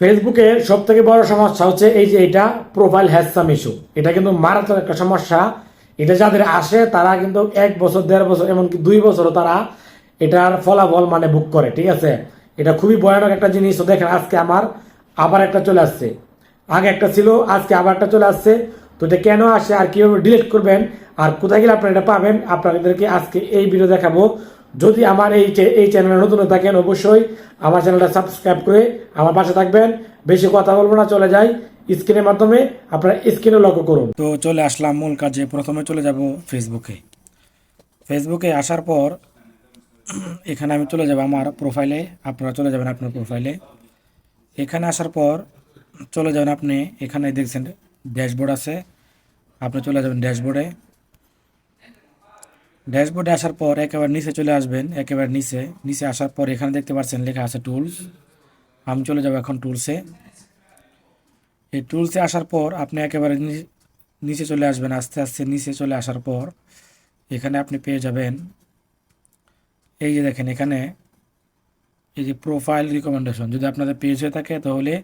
ফেসবুকে সব থেকে বড় সমস্যা হচ্ছে এই যে এটা প্রোফাইল হ্যাসাম ইস্যু এটা কিন্তু মারাত্মক একটা সমস্যা। এটা যাদের আসে, তারা কিন্তু এক বছর, দেড় বছর, এমনকি দুই বছরও তারা এটার ফলাফল মানে বুক করে, ঠিক আছে? এটা খুবই ভয়ানক একটা জিনিস দেখেন, আজকে আমার আবার একটা চলে আসছে। আগে একটা ছিল, আজকে আবার একটা চলে আসছে। তো এটা কেন আসে আর কীভাবে ডিলিট করবেন? আর কোথায় গেলে আপনারা এটা পাবেন? আপনাদেরকে আজকে এই ভিডিও দেখাবো। যদি আমার এই এই চ্যানেলে নতুন থাকেন, অবশ্যই আমার চ্যানেলটা সাবস্ক্রাইব করে আমার পাশে থাকবেন। বেশি কথা বলব না, চলে যাই স্ক্রিনের মাধ্যমে। আপনারা স্ক্রিনে লক্ষ্য করুন। তো চলে আসলাম মূল কাজে। প্রথমে চলে যাব ফেসবুকে ফেসবুকে আসার পর এখানে আমি চলে যাব আমার প্রোফাইলে আপনারা চলে যাবেন আপনার প্রোফাইলে এখানে আসার পর চলে যাবেন আপনি। এখানে দেখছেন ড্যাশবোর্ড আছে। আপনি চলে যাবেন ড্যাশবোর্ডে ড্যাশবোর্ডে আসার পর একেবারে নিচে চলে আসবেন, একেবারে নিচে। নিচে আসার পর এখানে দেখতে পাচ্ছেন লেখা আছে টুলস। আমি চলে যাব এখন টুলসে। এই টুলসে আসার পর আপনি একেবারে নিচে চলে আসবেন, আস্তে আস্তে নিচে চলে আসার পর এখানে আপনি পেয়ে যাবেন। এই যে দেখেন এখানে, এই যে প্রোফাইল রিকমেন্ডেশন যদি আপনাদের পেজ হয়ে থাকে তাহলে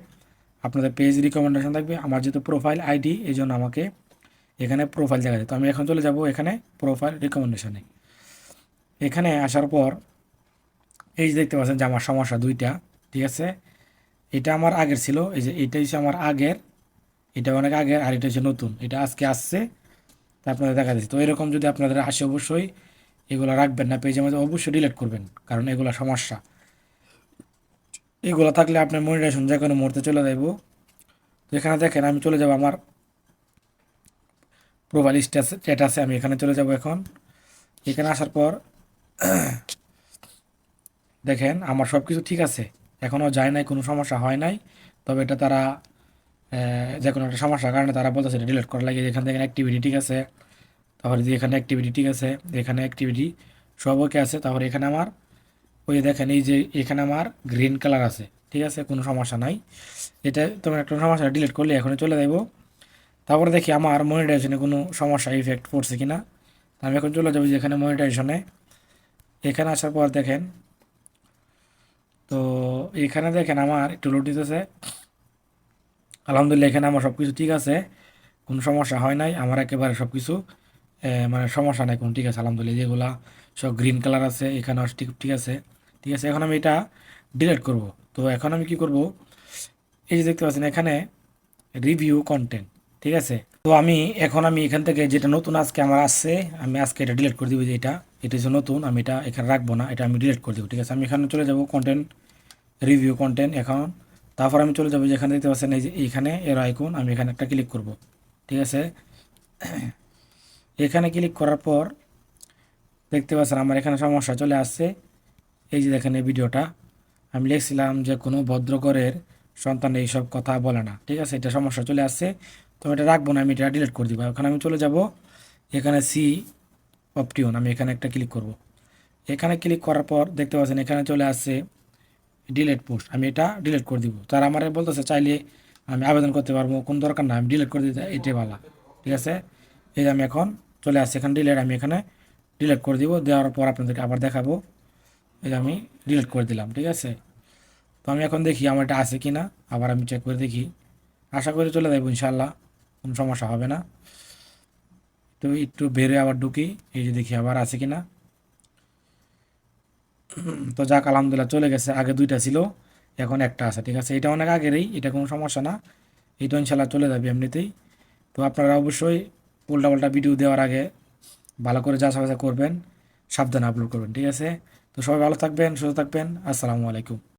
আপনাদের পেজ রিকমেন্ডেশন থাকবে। আমার যেহেতু প্রোফাইল আইডি এই জন্য আমাকে এখানে প্রোফাইল দেখা যায়। তো আমি এখন চলে যাব এখানে প্রোফাইল রিকমেন্ডেশনে এখানে আসার পর, এই যে দেখতে পাচ্ছেন যে আমার সমস্যা দুইটা, ঠিক আছে? এটা আমার আগের ছিল, এই যে এটা হচ্ছে আমার আগের, এটা অনেক আগের, আর এটা হচ্ছে নতুন। এটা আজকে আসছে, তা আপনাদের দেখা যাচ্ছে তো এরকম যদি আপনাদের আসে অবশ্যই, এগুলো রাখবেন না, পেজের মধ্যে অবশ্যই ডিলিট করবেন, কারণ এগুলো সমস্যা। এগুলো থাকলে আপনার মনিটাইজেশন যে কোনো মুহূর্তে চলে যাইব। তো এখানে দেখেন, আমি চলে যাব আমার প্রোফাইল স্ট্যাটাসে আমি এখানে চলে যাব এখন। এখানে আসার পর, দেখেন, আমার সব কিছু ঠিক আছে। এখনও যায় নাই, কোনো সমস্যা হয় নাই। তবে এটা তারা যে কোনো একটা সমস্যার কারণে তারা বলতেছে এটা ডিলিট করা লাগে, এখান থেকে অ্যাক্টিভিটি ঠিক আছে। তারপরে যে এখানে অ্যাক্টিভিটি ঠিক আছে, এখানে অ্যাক্টিভিটি সব ওকে আছে। তারপরে এখানে আমার, ওই দেখেন, এই যে এখানে আমার গ্রিন কালার আছে। ঠিক আছে, কোনো সমস্যা নাই। এটা তোমার একটা সমস্যা ডিলিট করলে এখনই চলে যাব তারপরে দেখি আমার মনিটাইজেশনে কোনো সমস্যা ইফেক্ট পড়ছে কি না আমি এখন চলে যাব যে এখানে মনিটাইজেশনে এখানে আসার পর দেখেন, তো এখানে দেখেন আমার একটু লোড দিতেছে। আলহামদুলিল্লাহ এখানে আমার সব কিছু ঠিক আছে, কোনো সমস্যা হয় নাই। আমার একেবারে সব কিছু মানে সমস্যা নাই, কোনো ঠিক আছে, আলহামদুলিল্লাহ। যেগুলা সব গ্রিন কালার আছে, এখানে ঠিক ঠিক আছে ঠিক আছে। এখন আমি এটা ডিলিট করব। তো এখন আমি কি করব? এই যে দেখতে পাচ্ছেন এখানে রিভিউ কন্টেন্ট ঠিক আছে? তো আমি, এখন আমি এখান থেকে যেটা নতুন আজকে আমার আসছে, আমি আজকে এটা ডিলিট করে দিব যে এটা এটা হচ্ছে নতুন, আমি এটা এখানে রাখব না, এটা আমি ডিলিট করে দেবো, ঠিক আছে? আমি এখানে চলে যাব কন্টেন্ট রিভিউ কন্টেন্ট এখন, তারপর আমি চলে যাব যেখানে দেখতে পাচ্ছেন, এই যে এইখানে এর আইকন আমি এখানে একটা ক্লিক করব, ঠিক আছে? এখানে ক্লিক করার পর, দেখতে পাচ্ছেন আমার এখানে সমস্যা চলে আসছে, এই যে দেখেন এই ভিডিওটা আমি লিখছিলাম যে কোনো ভদ্রকরের সন্তান এইসব কথা বলে না। ঠিক আছে? এটা সমস্যা চলে আসছে। তো এটা রাখব না, আমি এটা ডিলিট করে দিব। এখন আমি চলে যাব এখানে সি অপটিউন আমি এখানে একটা ক্লিক করব। এখানে ক্লিক করার পর দেখতে পাচ্ছেন, এখানে চলে আসছে ডিলেট পোস্ট আমি এটা ডিলিট করে দিব। তার আমার বলতেছে, চাইলে আমি আবেদন করতে পারব, কোন দরকার না, আমি ডিলিট করে দিতে, এটাই ভালো। ঠিক আছে? এই আমি এখন চলে আসছি, এখানে ডিলেট আমি এখানে ডিলিট করে দিব। দেওয়ার পর আপনাদেরকে আবার দেখাবো। এই আমি ডিলিট করে দিলাম, ঠিক আছে? তো আমি এখন দেখি আমার এটা আছে কি না আবার আমি চেক করে দেখি। আশা করি চলে যাব ইনশাল্লাহ কোনো সমস্যা হবে না। তো একটু বেরে আবার ঢুকি, এই যে দেখি আবার আছে কি না তো যাক, আলহামদুলিল্লাহ চলে গেছে, আগে দুইটা ছিল, এখন একটা আছে, ঠিক আছে? এটা অনেক আগেরই, এটা কোনো সমস্যা না। এটা ইনশাল্লাহ চলে যাবে এমনিতেই। তো আপনারা অবশ্যই উল্টা পাল্টা ভিডিও দেওয়ার আগে ভালো করে যাচাই বাছাই করবেন, সাবধানে আপলোড করবেন, ঠিক আছে? তো সবাই ভালো থাকবেন, সুস্থ থাকবেন, আসসালামু আলাইকুম।